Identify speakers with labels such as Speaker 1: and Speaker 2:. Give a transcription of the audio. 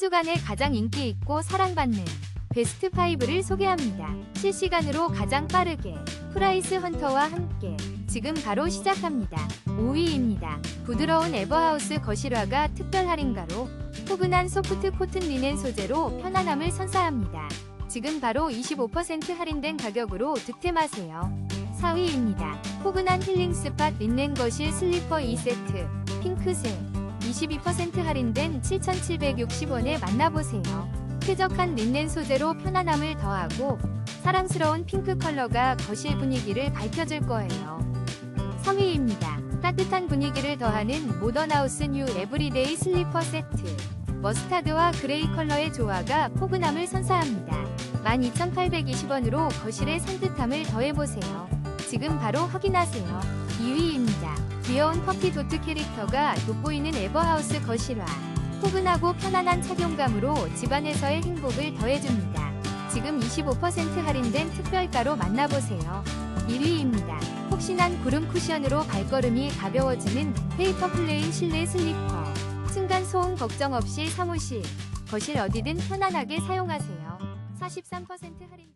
Speaker 1: 주간에 가장 인기 있고 사랑받는 베스트 5를 소개합니다. 실시간으로 가장 빠르게 프라이스 헌터와 함께 지금 바로 시작합니다. 5위입니다. 부드러운 에버하우스 거실화가 특별 할인가로 포근한 소프트 코튼 리넨 소재로 편안함을 선사합니다. 지금 바로 25% 할인된 가격으로 득템하세요. 4위입니다. 포근한 힐링 스팟 린넨 거실 슬리퍼 2세트 핑크색 22% 할인된 7,760원에 만나보세요. 쾌적한 린넨 소재로 편안함을 더하고 사랑스러운 핑크 컬러가 거실 분위기를 밝혀줄 거예요. 3위입니다. 따뜻한 분위기를 더하는 모던하우스 뉴 에브리데이 슬리퍼 세트. 머스타드와 그레이 컬러의 조화가 포근함을 선사합니다. 12,820원으로 거실의 산뜻함을 더해보세요. 지금 바로 확인하세요. 2위입니다. 귀여운 퍼피 도트 캐릭터가 돋보이는 에버하우스 거실화. 포근하고 편안한 착용감으로 집안에서의 행복을 더해줍니다. 지금 25% 할인된 특별가로 만나보세요. 1위입니다. 폭신한 구름 쿠션으로 발걸음이 가벼워지는 페이퍼 플레인 실내 슬리퍼. 층간 소음 걱정 없이 사무실, 거실 어디든 편안하게 사용하세요. 43% 할인